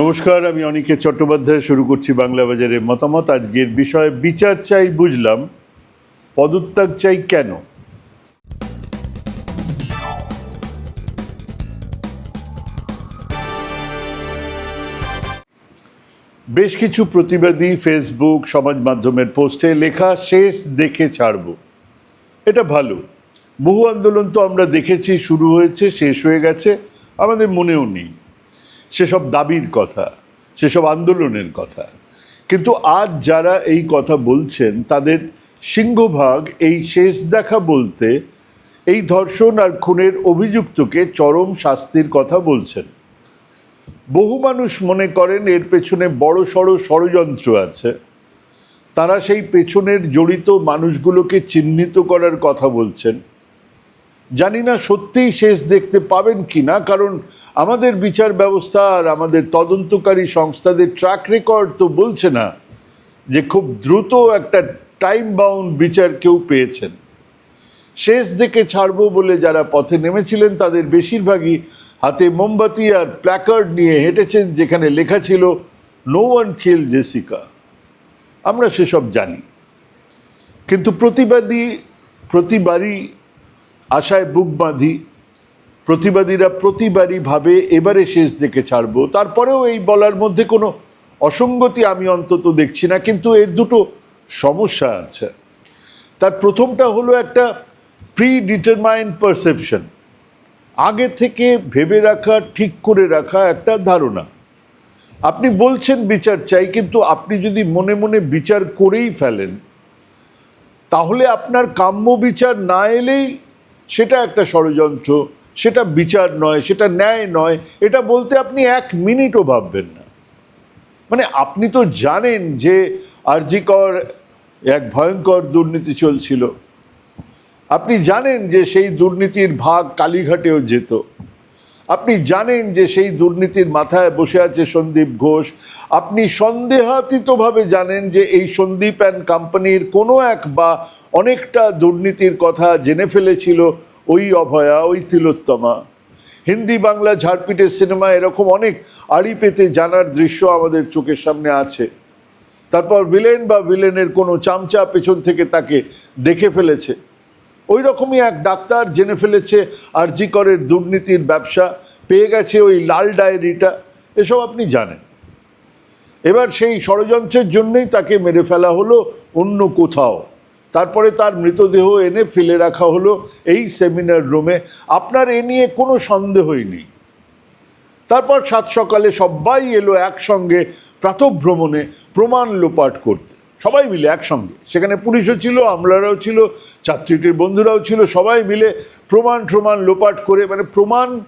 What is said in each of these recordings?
নমস্কার, আমি অনিকেত চট্টোপাধ্যায়। শুরু করছি বাংলা বাজারের মতামত। আজকের বিষয়ে, বিচার চাই বুঝলাম, পদত্যাগ চাই কেন? বেশ কিছু প্রতিবাদী ফেসবুক সমাজ মাধ্যমের পোস্টে লেখা, শেষ দেখে ছাড়ব। এটা ভালো। বহু আন্দোলন তো আমরা দেখেছি, শুরু হয়েছে, শেষ হয়ে গেছে, আমাদের মনেও নেই। সেসব দাবির কথা, সেসব আন্দোলনের কথা। কিন্তু আজ যারা এই কথা বলছেন, তাদের সিংহভাগ এই শেষ দেখা বলতে এই ধর্ষণ আর খুনের অভিযুক্তকে চরম শাস্তির কথা বলছেন। বহু মানুষ মনে করেন এর পেছনে বড় সড়ো ষড়যন্ত্র আছে। তারা সেই পেছনের জড়িত মানুষগুলোকে চিহ্নিত করার কথা বলছেন। জানি না সত্যিই শেষ দেখতে পাবেন কি না কারণ আমাদের বিচার ব্যবস্থা আর আমাদের তদন্তকারী সংস্থাদের ট্র্যাক রেকর্ড তো বলছে না যে খুব দ্রুত একটা টাইম বাউন্ড বিচার কেউ পেয়েছেন। শেষ দেখে ছাড়বো বলে যারা পথে নেমেছিলেন, তাদের বেশিরভাগই হাতে মোমবাতি আর প্ল্যাকার্ড নিয়ে হেঁটেছেন, যেখানে লেখা ছিল নো ওয়ান কিল জেসিকা আমরা সেসব জানি। কিন্তু প্রতিবাদী প্রতিবারই আশায় বুক বাঁধি, প্রতিবাদীরা প্রতিবারই ভাবে, এবারে শেষ দেখে ছাড়বো। তারপরেও এই বলার মধ্যে কোনো অসঙ্গতি আমি অন্তত দেখছি না, কিন্তু এর দুটো সমস্যা আছে। তার প্রথমটা হলো একটা প্রি ডিটারমাইন্ড পারসেপশন আগে থেকে ভেবে রাখা, ঠিক করে রাখা একটা ধারণা। আপনি বলছেন বিচার চাই, কিন্তু আপনি যদি মনে মনে বিচার করেই ফেলেন, তাহলে আপনার কাম্য বিচার না এলেই সেটা একটা ষড়যন্ত্র, সেটা বিচার নয়, সেটা ন্যায় নয়, এটা বলতে আপনি এক মিনিটও ভাববেন না। মানে আপনি তো জানেন যে আরজিকর এক ভয়ঙ্কর দুর্নীতি চলছিল। আপনি জানেন যে সেই দুর্নীতির ভাগ কালীঘাটেও যেত। আপনি জানেন যে সেই দুর্নীতির মাথায় বসে আছে সন্দীপ ঘোষ। আপনি সন্দেহাতীতভাবে জানেন যে এই সন্দীপ অ্যান্ড কোম্পানির কোনো এক বা অনেকটা দুর্নীতির কথা জেনে ফেলেছিল ওই অভয়া, ওই তিলোত্তমা। হিন্দি বাংলা ঝাড়পিটের সিনেমা এরকম অনেক আড়ি পেতে জানার দৃশ্য আমাদের চোখের সামনে আছে। তারপর ভিলেন বা ভিলেনের কোনো চামচা পেছন থেকে তাকে দেখে ফেলেছে। ওই রকমই এক ডাক্তার জেনে ফেলেছে আরজি করের দুর্নীতির ব্যবসা, পেয়ে গেছে ওই লাল ডায়েরিটা, এসব আপনি জানেন। এবার সেই ষড়যন্ত্রের জন্যই তাকে মেরে ফেলা হলো অন্য কোথাও। তারপরে তার মৃতদেহ এনে ফেলে রাখা হলো এই সেমিনার রুমে। আপনার এ নিয়ে কোনো সন্দেহই নেই। তারপর সাত সকালে সবাই এলো একসঙ্গে প্রাতভ্রমণে প্রমাণ লোপাট করতে। সবাই মিলে একসঙ্গে। সেখানে পুলিশও ছিল, আমলারাও ছিল, ছাত্রীটির বন্ধুরাও ছিল, সবাই মিলে প্রমাণ প্রমাণ লোপাট করে মানে প্রমাণ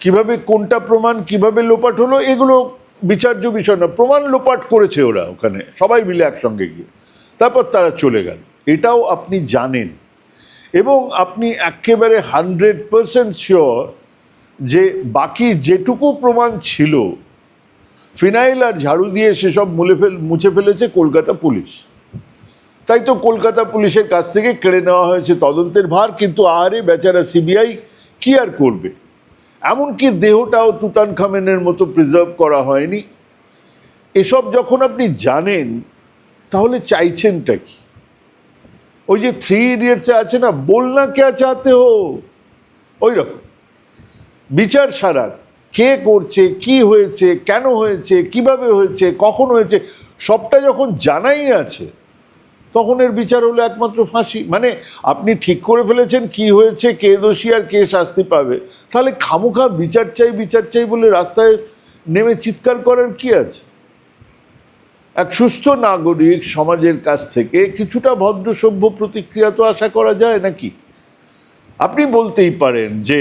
কীভাবে, কোনটা প্রমাণ, কীভাবে লোপাট হলো, এগুলো বিচার্য বিষয় না, প্রমাণ লোপাট করেছে ওরা ওখানে, সবাই মিলে একসঙ্গে গিয়ে। তারপর তারা চলে গেল। এটাও আপনি জানেন। এবং আপনি একেবারে হান্ড্রেড পারসেন্ট শিওর যে বাকি যেটুকু প্রমাণ ছিল ফিনাইল আর ঝাড়ু দিয়ে সেসব মুলে ফেল, মুছে ফেলেছে কলকাতা পুলিশ। তাই তো কলকাতা পুলিশের কাছ থেকে কেড়ে নেওয়া হয়েছে তদন্তের ভার, কিন্তু আহারে বেচারা সিবিআই কি আর করবে? এমনকি দেহটাও তুতান খামেনের মতো প্রিজার্ভ করা হয়নি। এসব যখন আপনি জানেন, তাহলে চাইছেনটা কি? ওই যে থ্রি ইডিয়টসে আছে না বলনা কে চাতে হো। ওই রকম। বিচার সারা কে করছে, কি হয়েছে, কেন হয়েছে, কীভাবে হয়েছে, কখন হয়েছে, সবটা যখন জানাই আছে, তখন এর বিচার হলো একমাত্র ফাঁসি। মানে আপনি ঠিক করে ফেলেছেন কি হয়েছে, কে দোষী আর কে শাস্তি পাবে। তাহলে খামোখা বিচার চাই বিচার চাই বলে রাস্তায় নেমে চিৎকার করার কি আছে? এক সুস্থ নাগরিক সমাজের কাছ থেকে কিছুটা ভদ্র সভ্য প্রতিক্রিয়া তো আশা করা যায় নাকি? আপনি বলতেই পারেন যে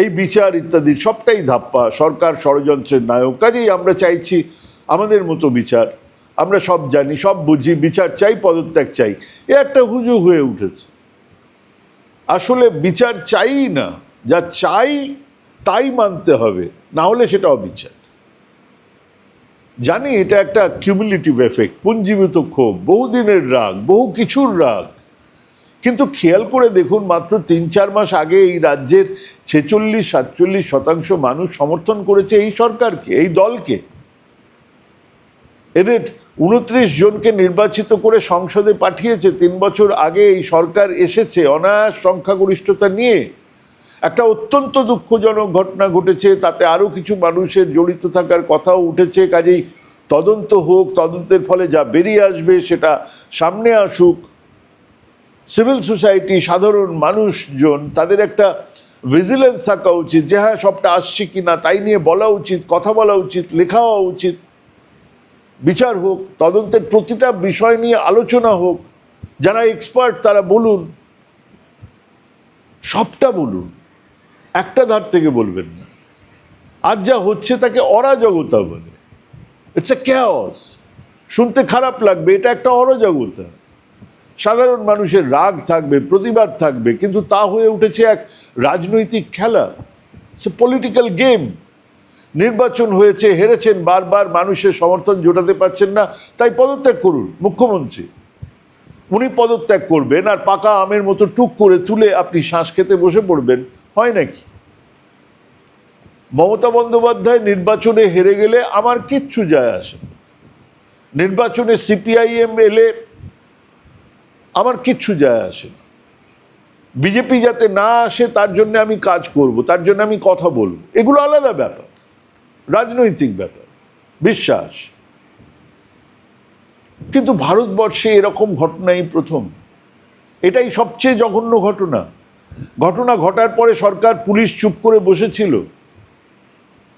এই বিচার ইত্যাদি সবটাই ধাপ্পা, সরকার ষড়যন্ত্রের নায়ক। কাজেই আমরা চাইছি আমাদের মতো বিচার। আমরা সব জানি, সব বুঝি, বিচার চাই, পদত্যাগ চাই। এ একটা হুজুগ হয়ে উঠেছে। আসলে বিচার চাই না, যা চাই তাই মানতে হবে, না হলে সেটা অবিচার জানি এটা একটা কিউমুলেটিভ এফেক্ট পুঞ্জীবিত ক্ষোভ, বহুদিনের রাগ, বহু কিছুর রাগ। কিন্তু খেয়াল করে দেখুন, মাত্র তিন, চার মাস আগে এই রাজ্যের ছেচল্লিশ, সাতচল্লিশ শতাংশ মানুষ সমর্থন করেছে এই সরকারকে, এই দলকে। এদের উনত্রিশ জনকে নির্বাচিত করে সংসদে পাঠিয়েছে, তিন বছর আগে এই সরকার এসেছে অনায়াস সংখ্যাগরিষ্ঠতা নিয়ে। একটা অত্যন্ত দুঃখজনক ঘটনা ঘটেছে, তাতে আরও কিছু মানুষের জড়িত থাকার কথাও উঠেছে, কাজেই তদন্ত হোক, তদন্তের ফলে যা বেরিয়ে আসবে সেটা সামনে আসুক। সিভিল সোসাইটি, সাধারণ মানুষজন, তাদের একটা ভিজিলেন্স থাকা উচিত যে হ্যাঁ সবটা আসছে কি না তাই নিয়ে বলা উচিত, কথা বলা উচিত, লেখা হওয়া উচিত। বিচার হোক, তদন্তের প্রতিটা বিষয় নিয়ে আলোচনা হোক, যারা এক্সপার্ট তারা বলুন। সবটা বলুন। একটা ধার থেকে বলবেন না। আজ যা হচ্ছে তাকে অরাজকতা বলে। ইটস এ ক্যাওস শুনতে খারাপ লাগবে, এটা একটা অরাজকতা। সাধারণ মানুষের রাগ থাকবে, প্রতিবাদ থাকবে, কিন্তু তা হয়ে উঠেছে এক রাজনৈতিক খেলা। সে পলিটিক্যাল গেম নির্বাচন হয়েছে, হেরেছেন, বারবার মানুষের সমর্থন জোটাতে পারছেন না, তাই পদত্যাগ করুন, মুখ্যমন্ত্রী। উনি পদত্যাগ করবেন আর পাকা আমের মতো টুক করে তুলে আপনি শ্বাস খেতে বসে পড়বেন, হয় নাকি? মমতা বন্দ্যোপাধ্যায়, নির্বাচনে হেরে গেলে আমার কিচ্ছু যায় আসে নির্বাচনে সিপিআইএম এলে আমার কিচ্ছু যায় আসে বিজেপি যাতে না আসে, তার জন্য আমি কাজ করব, তার জন্য আমি কথা বলব। এগুলো আলাদা ব্যাপার, রাজনৈতিক ব্যাপার, বিশ্বাস। কিন্তু ভারতবর্ষে এরকম ঘটনাই প্রথম। এটাই সবচেয়ে জঘন্য ঘটনা। ঘটনা ঘটার পরে সরকার, পুলিশ চুপ করে বসেছিল।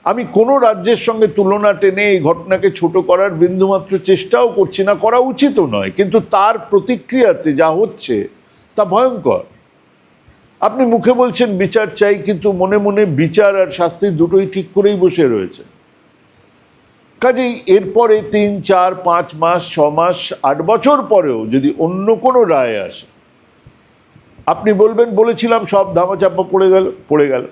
আমি কোনো রাজ্যের সঙ্গে তুলনা টেনে এই ঘটনাকে ছোট করার বিন্দুমাত্র চেষ্টাও করছি না, করা উচিতও নয়। কিন্তু তার প্রতিক্রিয়াতে যা হচ্ছে তা ভয়ঙ্কর। আপনি মুখে বলছেন বিচার চাই, কিন্তু মনে মনে বিচার আর শাস্তি দুটোই ঠিক করেই বসে রয়েছে। কাজেই এরপরে তিন, চার, পাঁচ মাস, ছ মাস, আট বছর পরেও যদি অন্য কোনো রায় আসে, আপনি বলবেন, বলেছিলাম সব ধামাচাপা পড়ে গেল পড়ে গেল।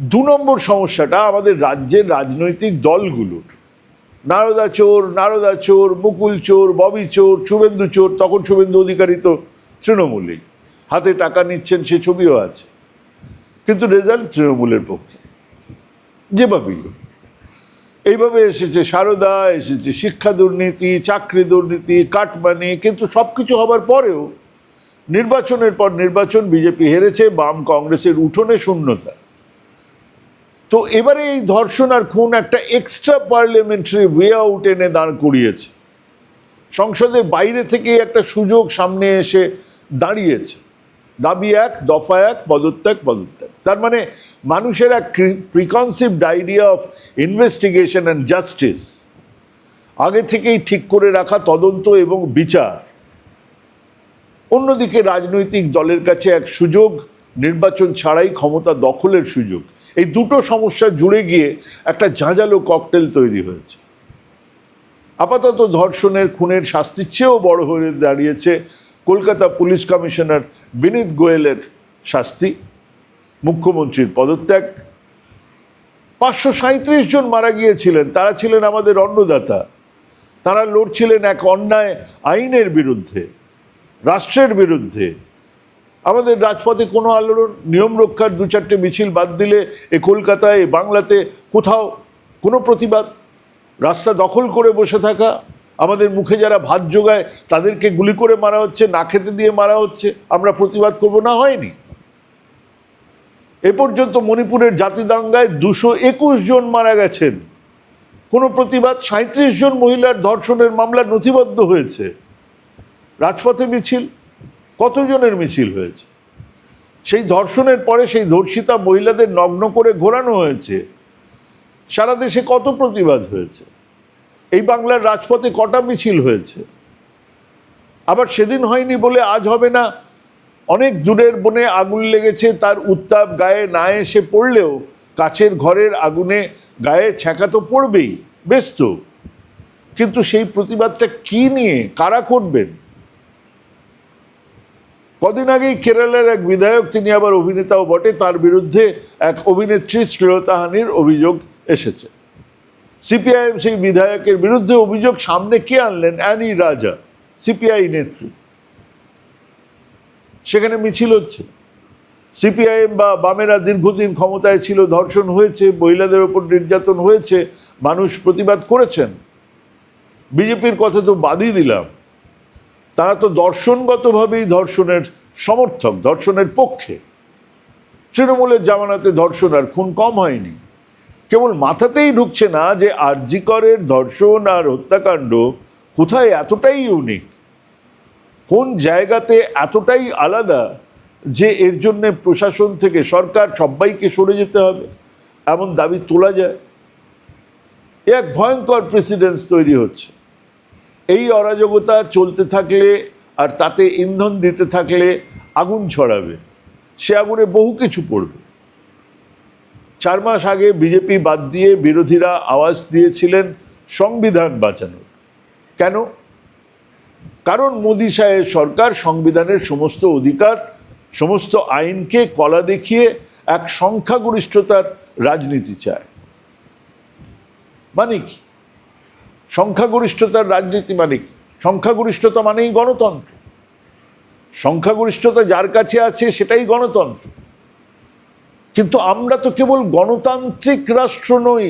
দু নম্বর সমস্যাটা আমাদের রাজ্যের রাজনৈতিক দলগুলোর। নারদা চোর নারদা চোর, মুকুল চোর, ববি চোর, শুভেন্দু চোর, তখন শুভেন্দু অধিকারী তো তৃণমূলেই। হাতে টাকা নিচ্ছেন, সে ছবিও আছে। কিন্তু রেজাল্ট তৃণমূলের পক্ষে। যেভাবেই এইভাবে এসেছে সারদা, এসেছে শিক্ষা দুর্নীতি, চাকরি দুর্নীতি, কাটমানি, কিন্তু সব কিছু হবার পরেও নির্বাচনের পর নির্বাচন বিজেপি হেরেছে, বাম কংগ্রেসের উঠোনে শূন্যতা। তো এবারে এই ধর্ষণ আর খুন একটা এক্সট্রা পার্লামেন্টারি ওয়ে আউট এনে দাঁড় করিয়েছে। সংসদের বাইরে থেকে একটা সুযোগ সামনে এসে দাঁড়িয়েছে। দাবি এক, দফা এক, পদত্যাগ পদত্যাগ। তার মানে মানুষের এক preconceived idea of investigation and justice আগে থেকেই ঠিক করে রাখা তদন্ত এবং বিচার। অন্যদিকে রাজনৈতিক দলের কাছে এক সুযোগ, নির্বাচন ছাড়াই ক্ষমতা দখলের সুযোগ। এই দুটো সমস্যা জুড়ে গিয়ে একটা ঝাঁঝালো ককটেল তৈরি হয়েছে। আপাতত ধর্ষণের খুনের শাস্তির চেয়েও বড় হয়ে দাঁড়িয়েছে কলকাতা পুলিশ কমিশনার বিনীত গোয়েলের শাস্তি, মুখ্যমন্ত্রীর পদত্যাগ। পাঁচশো সাঁত্রিশ জন মারা গিয়েছিলেন, তারা ছিলেন আমাদের অন্নদাতা। তারা লড়ছিলেন এক অন্যায় আইনের বিরুদ্ধে, রাষ্ট্রের বিরুদ্ধে। আমাদের রাজপথে কোনো আলোড়ন, নিয়ম রক্ষার দু চারটে মিছিল বাদ দিলে এ কলকাতায় বাংলাতে কোথাও কোনো প্রতিবাদ? রাস্তা দখল করে বসে থাকা, আমাদের মুখে যারা ভাত জোগায় তাদেরকে গুলি করে মারা হচ্ছে, না খেতে দিয়ে মারা হচ্ছে, আমরা প্রতিবাদ করব? না, হয়নি। এ পর্যন্ত মণিপুরের জাতি দাঙ্গায় দুশো একুশ জন মারা গেছেন। কোনো প্রতিবাদ? সাঁত্রিশ জন মহিলার ধর্ষণের মামলা নথিবদ্ধ হয়েছে। রাজপথে মিছিল কতজনের মিছিল হয়েছে? সেই ধর্ষণের পরে সেই ধর্ষিতা মহিলাদের নগ্ন করে ঘোরানো হয়েছে। সারা দেশে কত প্রতিবাদ হয়েছে? এই বাংলার রাজপথে কটা মিছিল হয়েছে? আবার সেদিন হয়নি বলে আজ হবে না। অনেক দূরের বনে আগুন লেগেছে, তার উত্তাপ গায়ে না এসে পড়লেও কাছের ঘরের আগুনে গায়ে ছ্যাঁকা তো পড়বেই, বেশ তো। কিন্তু সেই প্রতিবাদটা কি নিয়ে, কারা করবেন? কদিন আগেই কেরালার এক বিধায়ক, তিনি আবার অভিনেতাও বটে, তার বিরুদ্ধে এক অভিনেত্রী শ্লীলতাহানির অভিযোগ এসেছে। সিপিআইএম সেই বিধায়কের বিরুদ্ধে অভিযোগ সামনে কে আনলেন? অ্যানি রাজা, সিপিআই নেত্রী। সেখানে মিছিল হচ্ছে। সিপিআইএম বা বামেরা দীর্ঘদিন ক্ষমতায় ছিল, ধর্ষণ হয়েছে, মহিলাদের ওপর নির্যাতন হয়েছে, মানুষ প্রতিবাদ করেছেন। বিজেপির কথা তো বাদই দিলাম। তারা তো দর্শনগতভাবেই ধর্ষণের সমর্থক, ধর্ষণের পক্ষে। তৃণমূলের জামানাতে ধর্ষণ আর খুন কম হয়নি। কেবল মাথাতেই ঢুকছে না যে আরজিকরের ধর্ষণ আর হত্যাকাণ্ড কোথায় এতটাই ইউনিক কোন জায়গাতে এতটাই আলাদা যে এর জন্যে প্রশাসন থেকে সরকার সবাইকে সরে যেতে হবে? এমন দাবি তোলা যায়? এক ভয়ঙ্কর প্রেসিডেন্স তৈরি হচ্ছে। এই অরাজকতা চলতে থাকলে আর তাতে ইন্ধন দিতে থাকলে আগুন ছড়াবে। সে আগুনে বহু কিছু পড়বে। চার মাস আগে বিজেপি বাদ দিয়ে বিরোধীরা আওয়াজ দিয়েছিলেন সংবিধান বাঁচানোর। কেন? কারণ মোদী সাহেব সরকার সংবিধানের সমস্ত অধিকার, সমস্ত আইনকে কলা দেখিয়ে এক সংখ্যাগরিষ্ঠতার রাজনীতি চায়। মানে কি? সংখ্যাগরিষ্ঠতার রাজনীতি মানে কি? সংখ্যাগরিষ্ঠতা মানেই গণতন্ত্র। সংখ্যাগরিষ্ঠতা যার কাছে আছে সেটাই গণতন্ত্র। কিন্তু আমরা তো কেবল গণতান্ত্রিক রাষ্ট্র নই,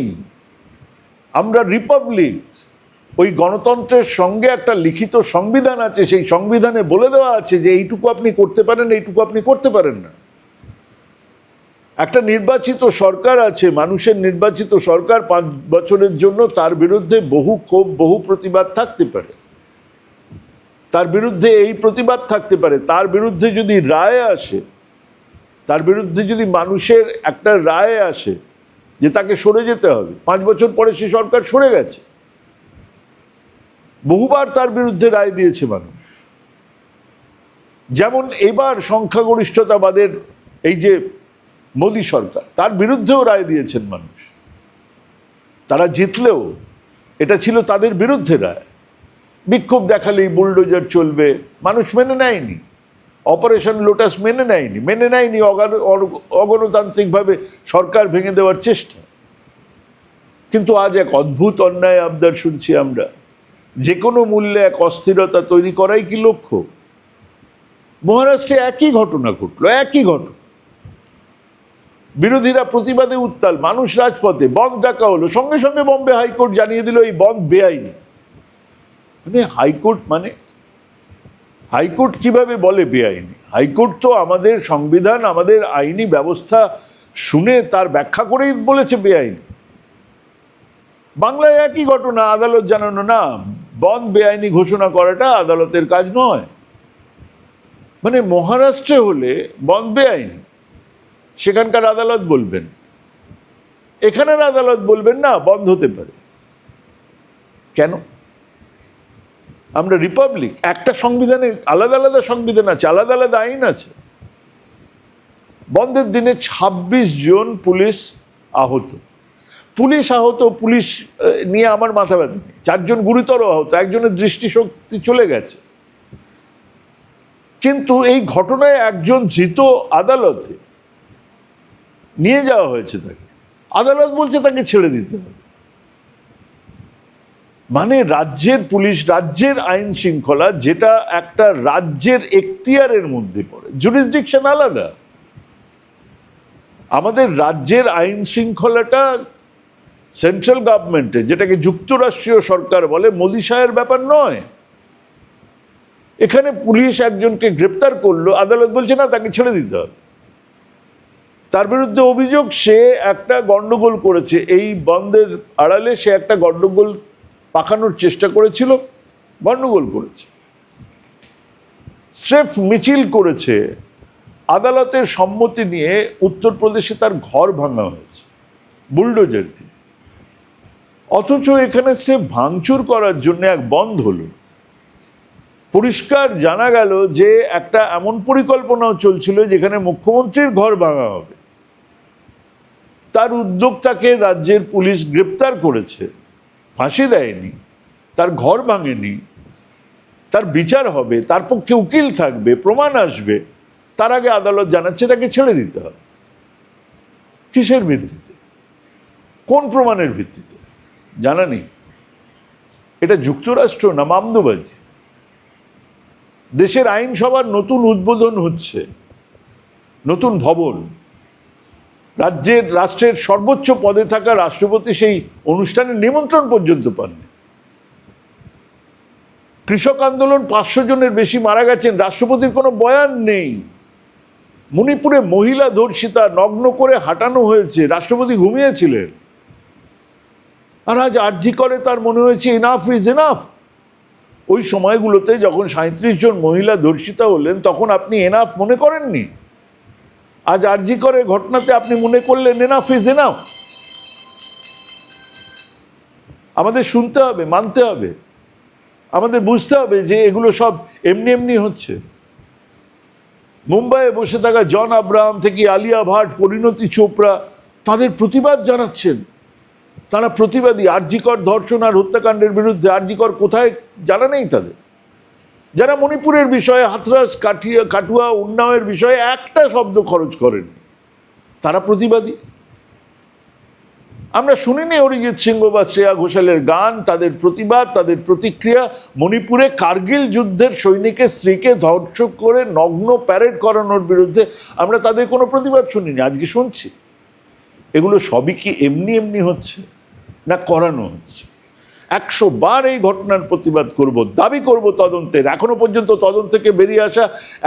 আমরা রিপাবলিক। ওই গণতন্ত্রের সঙ্গে একটা লিখিত সংবিধান আছে, সেই সংবিধানে বলে দেওয়া আছে যে এইটুকু আপনি করতে পারেন, এইটুকু আপনি করতে পারেন না। একটা নির্বাচিত সরকার আছে, মানুষের নির্বাচিত সরকার পাঁচ বছরের জন্য তার বিরুদ্ধে বহু ক্ষোভ, বহু প্রতিবাদ থাকতে পারে। তার বিরুদ্ধে এই প্রতিবাদ থাকতে পারে। তার বিরুদ্ধে যদি রায় আসে, তার বিরুদ্ধে যদি মানুষের একটা রায় আসে যে তাকে সরে যেতে হবে, পাঁচ বছর পরে সে সরকার সরে গেছে। বহুবার তার বিরুদ্ধে রায় দিয়েছে মানুষ। যেমন এবার সংখ্যাগরিষ্ঠতাবাদের এই যে মোদী সরকার, তার বিরুদ্ধেও রায় দিয়েছেন মানুষ। তারা জিতলেও এটা ছিল তাদের বিরুদ্ধে রায়। বিক্ষোভ দেখালেই বুলডোজার চলবে, মানুষ মেনে নেয়নি। অপারেশন লোটাস মেনে নেয়নি মেনে নেয়নি অগণতান্ত্রিকভাবে সরকার ভেঙে দেওয়ার চেষ্টা। কিন্তু আজ এক অদ্ভুত অন্যায় আবদার শুনছি আমরা। যে কোনো মূল্যে এক অস্থিরতা তৈরি করাই কি লক্ষ্য? মহারাষ্ট্রে একই ঘটনা ঘটলো, একই ঘটনা। বিরোধীরা প্রতিবাদে উত্তাল, মানুষ রাজপথে, বন্ধ ডাকা হলো, সঙ্গে সঙ্গে বম্বে হাইকোর্ট জানিয়ে দিল এই বন্ধ বেআইনি। মানে হাইকোর্ট মানে? হাইকোর্ট কীভাবে বলে বেআইনি? হাইকোর্ট তো আমাদের সংবিধান, আমাদের আইনি ব্যবস্থা শুনে তার ব্যাখ্যা করেই বলেছে বেআইনি। বাংলায় একই ঘটনা, আদালত জানানো, না, বন্ধ বেআইনি ঘোষণা করাটা আদালতের কাজ নয়। মানে মহারাষ্ট্রে হলে বন্ধ বেআইনি। সেখানকার আদালত বলবেন। এখানের আদালত বলবেন, না, বন্ধ হতে পারে। কেন? আমরা রিপাবলিক, একটা সংবিধানে আলাদা আলাদা সংবিধান আছে, আলাদা আলাদা আইন আছে। বন্ধের দিনে ২৬ জন পুলিশ আহত। পুলিশ আহত, পুলিশ নিয়ে আমার মাথা ব্যথা নেই। চারজন গুরুতর আহত, একজনের দৃষ্টিশক্তি চলে গেছে। কিন্তু এই ঘটনায় একজন ধৃত আদালতে নিয়ে যাওয়া হয়েছে তাকে। আদালত বলছে তাকে ছেড়ে দিতে হবে। মানে রাজ্যের পুলিশ, রাজ্যের আইন শৃঙ্খলা যেটা একটা রাজ্যের এখতিয়ারের মধ্যে পড়ে জুরিসডিকশন আলাদা। আমাদের রাজ্যের আইন শৃঙ্খলাটা সেন্ট্রাল গভর্নমেন্টে যেটাকে যুক্তরাষ্ট্রীয় সরকার বলে, মোদি সাহের ব্যাপার নয়। এখানে পুলিশ একজনকে গ্রেপ্তার করল, আদালত বলছে, না, তাকে ছেড়ে দিতে হবে। তার বিরুদ্ধে অভিযোগ, সে একটা গন্ডগোল করেছে। এই বন্ধের আড়ালে সে একটা গন্ডগোল পাকানোর চেষ্টা করেছিল গন্ডগোল করেছে। স্রেফ মিছিল করেছে, আদালতের সম্মতি নিয়ে উত্তরপ্রদেশে তার ঘর ভাঙা হয়েছে, বুলডোজার দিয়ে। অথচ এখানে স্রেফ ভাঙচুর করার জন্য এক বন্ধ হলো। পরিষ্কার জানা গেল যে একটা এমন পরিকল্পনাও চলছিল যেখানে মুখ্যমন্ত্রীর ঘর ভাঙা হবে। তার উদ্যোক্তাকে রাজ্যের পুলিশ গ্রেপ্তার করেছে, ফাঁসি দেয়নি, তার ঘর ভাঙেনি, তার বিচার হবে, তার পক্ষে উকিল থাকবে, প্রমাণ আসবে, তার আগে আদালত জানাচ্ছে তাকে ছেড়ে দিতে হবে। কিসের ভিত্তিতে? কোন প্রমাণের ভিত্তিতে? জানা নেই। এটা যুক্তরাষ্ট্র না মামদুবাজি? দেশের আইনসভার নতুন উদ্বোধন হচ্ছে, নতুন ভবন রাজ্যের, রাষ্ট্রের সর্বোচ্চ পদে থাকা রাষ্ট্রপতি সেই অনুষ্ঠানের নিমন্ত্রণ পর্যন্ত পাননি। কৃষক আন্দোলন পাঁচশো জনের বেশি মারা গেছেন, রাষ্ট্রপতির কোনো বয়ান নেই। মণিপুরে মহিলা ধর্ষিতা নগ্ন করে হাঁটানো হয়েছে, রাষ্ট্রপতি ঘুমিয়েছিলেন। আর আজ আর্জি করে, তার মনে হয়েছে এনাফ ইজ এনাফ ওই সময়গুলোতে যখন সাঁত্রিশ জন মহিলা ধর্ষিতা হলেন, তখন আপনি এনাফ মনে করেননি? আজ আর্জি করে ঘটনাতে আপনি মনে করলেন এনাফ ইজ এনাফ আমাদের শুনতে হবে, মানতে হবে। আমাদের বুঝতে হবে যে এগুলো সব এমনি এমনি হচ্ছে। মুম্বাইয়ে বসে থাকা জন আব্রাহাম থেকে আলিয়া ভাট, পরিণতি চোপড়া, তাদের প্রতিবাদ জানাচ্ছেন। তারা প্রতিবাদী, আরজিকর ধর্ষণ আর হত্যাকাণ্ডের বিরুদ্ধে আরজিকর কোথায় জানা নেই তাদের। যারা মণিপুরের বিষয়ে হাতরাস কাঠিয়া কাটুয়া উন্নয়নের বিষয়ে একটা শব্দ খরচ করেন, তারা প্রতিবাদী। আমরা শুনিনি অরিজিৎ সিংহ বা শ্রেয়া ঘোষালের গান, তাদের প্রতিবাদ, তাদের প্রতিক্রিয়া। মণিপুরে কার্গিল যুদ্ধের সৈনিকের স্ত্রীকে ধর্ষক করে নগ্ন প্যারেড করানোর বিরুদ্ধে আমরা তাদের কোনো প্রতিবাদ শুনিনি, আজকে শুনছি। এগুলো সবই কি এমনি এমনি হচ্ছে, না করানো হচ্ছে? একশো বার এই ঘটনার প্রতিবাদ করব, দাবি করব তদন্তের। এখনও পর্যন্ত তদন্ত থেকে বেরিয়ে আসা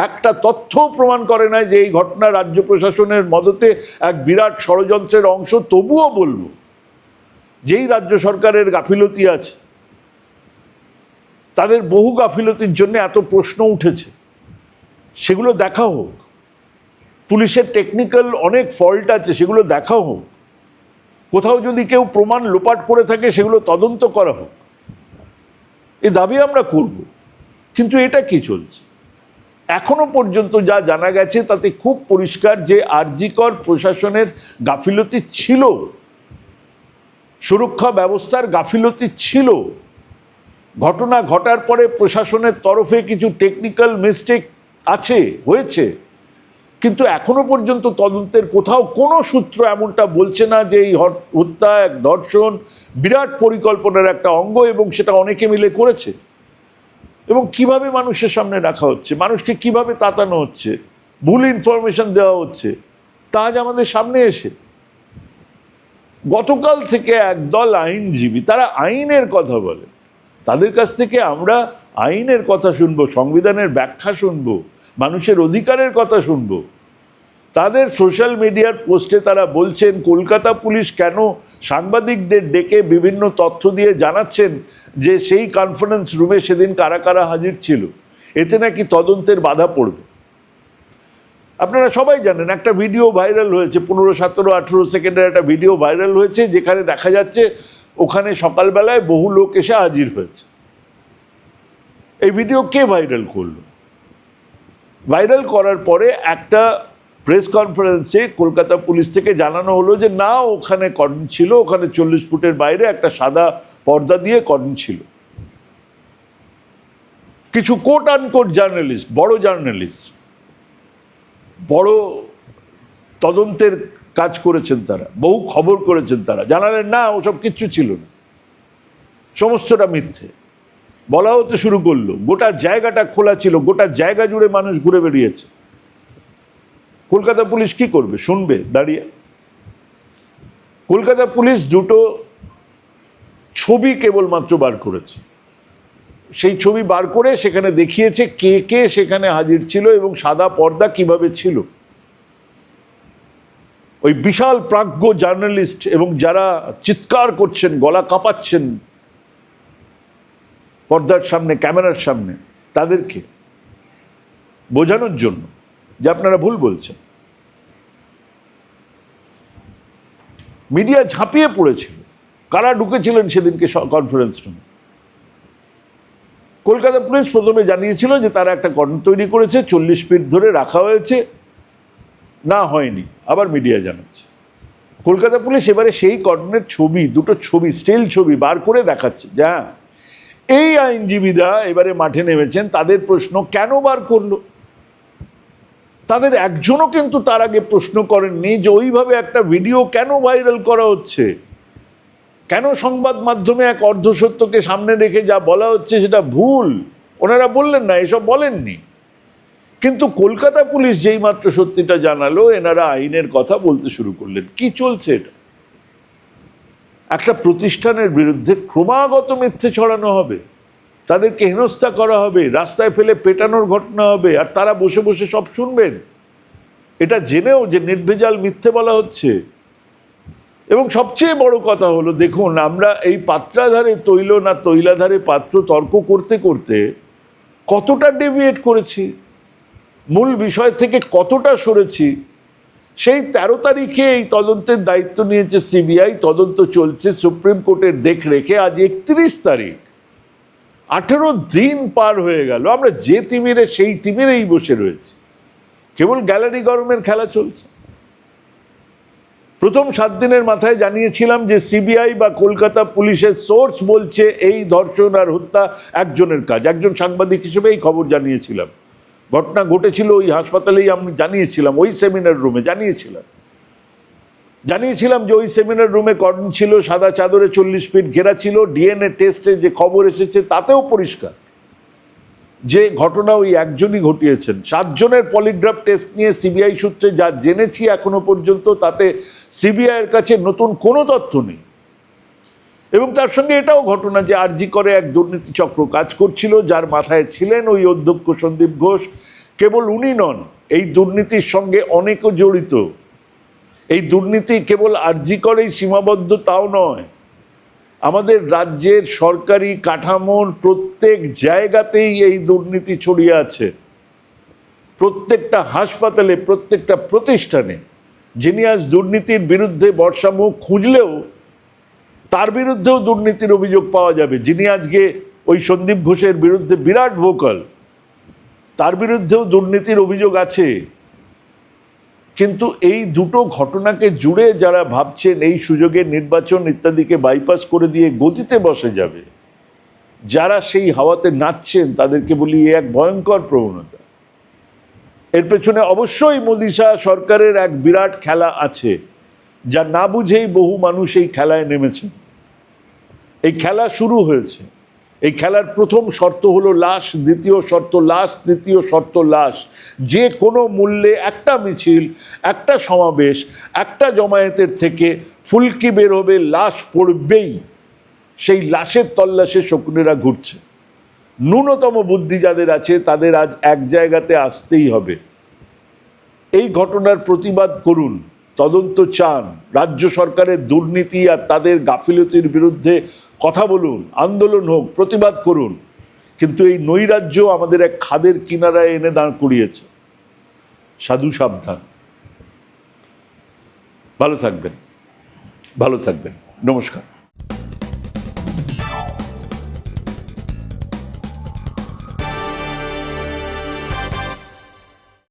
একটা তথ্য প্রমাণ করে নাই যে এই ঘটনা রাজ্য প্রশাসনের মদতে এক বিরাট ষড়যন্ত্রের অংশ। তবুও বলব, যেই রাজ্য সরকারের গাফিলতি আছে, তাদের বহু গাফিলতির জন্য এত প্রশ্ন উঠেছে। সেগুলো দেখা হোক। পুলিশের টেকনিক্যাল অনেক ফল্ট আছে, সেগুলো দেখা হোক। কোথাও যদি কেউ প্রমাণ লোপাট করে থাকে, সেগুলো তদন্ত করা হোক। এ দাবি আমরা করব। কিন্তু এটা কি চলছে? এখনও পর্যন্ত যা জানা গেছে, তাতে খুব পরিষ্কার যে আরজিকর প্রশাসনের গাফিলতি ছিল, সুরক্ষা ব্যবস্থার গাফিলতি ছিল, ঘটনা ঘটার পরে প্রশাসনের তরফে কিছু টেকনিক্যাল মিস্টেক আছে, হয়েছে এখনও পর্যন্ত তদন্তের কোথাও কোনো সূত্র এমনটা বলছে না যে এই হত্যা, এক ধর্ষণ বিরাট পরিকল্পনার একটা অঙ্গ এবং সেটা অনেকে মিলে করেছে। এবং কীভাবে মানুষের সামনে রাখা হচ্ছে? মানুষকে কীভাবে তাতানো হচ্ছে? ভুল ইনফরমেশন দেওয়া হচ্ছে? তা আজ আমাদের সামনে এসে। গতকাল থেকে একদল আইনজীবী, তারা আইনের কথা বলে। তাদের কাছ থেকে আমরা আইনের কথা শুনব, সংবিধানের ব্যাখ্যা শুনব মানুষের অধিকারের কথা শুনব। তাদের সোশ্যাল মিডিয়ার পোস্টে তারা বলছেন, কলকাতা পুলিশ কেন সাংবাদিকদের ডেকে বিভিন্ন তথ্য দিয়ে জানাচ্ছেন যে সেই কনফারেন্স রুমে সেদিন কারা কারা হাজির ছিল? এতে নাকি তদন্তের বাধা পড়বে? আপনারা সবাই জানেন, একটা ভিডিও ভাইরাল হয়েছে, পনেরো, সতেরো, আঠেরো সেকেন্ডের একটা ভিডিও ভাইরাল হয়েছে, যেখানে দেখা যাচ্ছে ওখানে সকালবেলায় বহু লোক এসে হাজির হয়েছে। এই ভিডিও কে ভাইরাল করল? ভাইরাল করার পরে একটা প্রেস কনফারেন্সে কলকাতা পুলিশ থেকে জানানো হলো যে, না, ওখানে কর্ডন ছিল, ওখানে চল্লিশ ফুটের বাইরে একটা সাদা পর্দা দিয়ে কর্ডন ছিল। কিছু কোট আনকোট জার্নালিস্ট বড় জার্নালিস্ট বড় তদন্তের কাজ করেছেন তারা, বহু খবর করেছেন তারা, জানালেন, না, ওসব কিচ্ছু ছিল না। সমস্তটা মিথ্যে। বলা হতে শুরু করল। গোটা জায়গাটা খোলা ছিল, গোটা জায়গা জুড়ে মানুষ ঘুরে বেরিয়েছে কলকাতা পুলিশ কি করবে? শুনবে, দাঁড়িয়ে। কলকাতা পুলিশ দুটো ছবি কেবলমাত্র বার করেছে। সেই ছবি বার করে সেখানে দেখিয়েছে কে কে সেখানে হাজির ছিল এবং সাদা পর্দা কীভাবে ছিল। ওই বিশাল প্রাজ্ঞ জার্নালিস্ট এবং যারা চিৎকার করছেন, গলা কাঁপাচ্ছেন পর্দার সামনে, ক্যামেরার সামনে, তাদেরকে বোঝানোর জন্য যে আপনারা ভুল বলছেন। মিডিয়া ঝাঁপিয়ে পড়েছিল। কারা ঢুকেছিলেন সেদিনকে কনফারেন্স রুমে কলকাতা পুলিশ প্রথমে জানিয়েছিল যে তারা একটা কর্ণ তৈরি করেছে, চল্লিশ ফিট ধরে রাখা হয়েছে। না হয়নি, আবার মিডিয়া জানাচ্ছে। কলকাতা পুলিশ এবারে সেই কর্ণের ছবি, দুটো ছবি স্টিল ছবি বার করে দেখাচ্ছে যে হ্যাঁ এই আইনজীবীরা এবারে মাঠে নেমেছেন, তাদের প্রশ্ন কেন বার করল? তাদের একজনও কিন্তু তার আগে প্রশ্ন করেননি যে ওইভাবে একটা ভিডিও কেন ভাইরাল করা হচ্ছে? কেন সংবাদ মাধ্যমে এক অর্ধসত্যকে সামনে রেখে যা বলা হচ্ছে সেটা ভুল? ওনারা বললেন না, এসব বলেননি। কিন্তু কলকাতা পুলিশ যেই মাত্র সত্যিটা জানালো, এনারা আইনের কথা বলতে শুরু করলেন। কি চলছে এটা? একটা প্রতিষ্ঠানের বিরুদ্ধে ক্রমাগত মিথ্যে ছড়ানো হবে। তাদেরকে হেনস্থা করা হবে, রাস্তায় ফেলে পেটানোর ঘটনা হবে, আর তারা বসে বসে সব শুনবেন। এটা জেনেও যে নির্ভেজাল মিথ্যে বলা হচ্ছে। এবং সবচেয়ে বড় কথা হলো, দেখুন, আমরা এই পাত্রাধারে তৈল না তৈলাধারে পাত্র তর্ক করতে করতে কতটা ডেভিয়েট করেছি? মূল বিষয় থেকে কতটা সরেছি? সেই তেরো তারিখে এই তদন্তের দায়িত্ব নিয়েছে সিবিআই, তদন্ত চলছে, সুপ্রিম কোর্টের দেখ রেখে আজ একত্রিশ তারিখ। আঠেরো দিন পার হয়ে গেল, আমরা যে তিমিরে সেই তিমিরেই বসে রয়েছি। কেবল গ্যালারি গরমের খেলা চলছে। প্রথম সাত দিনের মাথায় জানিয়েছিলাম যে সিবিআই বা কলকাতা পুলিশের সোর্স বলছে এই ধর্ষণ আর হত্যা একজনের কাজ। একজন সাংবাদিক হিসেবে এই খবর জানিয়েছিলাম। ঘটনা ঘটেছিল ওই হাসপাতালেই আমি জানিয়েছিলাম, ওই সেমিনার রুমে জানিয়েছিলাম। জানিয়েছিলাম যে ওই সেমিনার রুমে কর্ন ছিল, সাদা চাদরে চল্লিশ ফিট ঘেরা ছিল, ডিএনএ টেস্টে যে খবর এসেছে তাতেও পরিষ্কার। যে ঘটনা ওই একজনই ঘটিয়েছেন। সাতজনের পলিগ্রাফ টেস্ট নিয়ে সিবিআই সূত্রে যা জেনেছি এখনও পর্যন্ত, তাতে সিবিআইয়ের কাছে নতুন কোনো তথ্য নেই। এবং তার সঙ্গে এটাও ঘটনা যে আরজি করে এক দুর্নীতি চক্র কাজ করছিল, যার মাথায় ছিলেন ওই অধ্যক্ষ সন্দীপ ঘোষ। কেবল উনি নন, এই দুর্নীতির সঙ্গে অনেকও জড়িত। এই দুর্নীতি কেবল আরজি করেই সীমাবদ্ধ তাও নয়। আমাদের রাজ্যের সরকারি কাঠামোর প্রত্যেক জায়গাতেই এই দুর্নীতি ছড়িয়ে আছে। প্রত্যেকটা হাসপাতালে, প্রত্যেকটা প্রতিষ্ঠানে। যিনি আজ দুর্নীতির বিরুদ্ধে বর্ষা মুখ খুঁজলেও তার বিরুদ্ধেও দুর্নীতির অভিযোগ পাওয়া যাবে। যিনি আজকে ওই সন্দীপ ঘোষের বিরুদ্ধে বিরাট ভোকাল, তার বিরুদ্ধেও দুর্নীতির অভিযোগ আছে। কিন্তু এই দুটো ঘটনাকে জুড়ে যারা ভাবছেন এই সুযোগে নির্বাচন ইত্যাদিকে বাইপাস করে দিয়ে গতিতে বসে যাবে, যারা সেই হাওয়াতে নাচছেন তাদেরকে বলি এ এক ভয়ঙ্কর প্রবণতা। এর পেছনে অবশ্যই মোদি শাহ সরকারের এক বিরাট খেলা আছে, যা না বুঝেই বহু মানুষ এই খেলায় নেমেছেন। এই খেলা শুরু হয়েছে। এই খেলার প্রথম শর্ত হলো লাশ, দ্বিতীয় শর্ত লাশ, তৃতীয় শর্ত লাশ। যে কোনো মূল্যে একটা মিছিল, একটা সমাবেশ, একটা জমায়েতের থেকে ফুলকি বের হবে লাশ পড়বেই। সেই লাশের তল্লাশে শকুনেরা ঘুরছে। ন্যূনতম বুদ্ধি যাদের আছে, তাদের আজ এক জায়গাতে আসতেই হবে। এই ঘটনার প্রতিবাদ করুন, তদন্ত চান। রাজ্য সরকারের দুর্নীতি আর তাদের গাফিলতির বিরুদ্ধে কথা বলুন, আন্দোলন হোক, প্রতিবাদ করুন, কিন্তু এই নৈরাজ্য আমাদের এক খাদের কিনারায় এনে দাঁড় করিয়েছে। সাধু সাবধান। ভালো থাকবেন। ভালো থাকবেন। নমস্কার।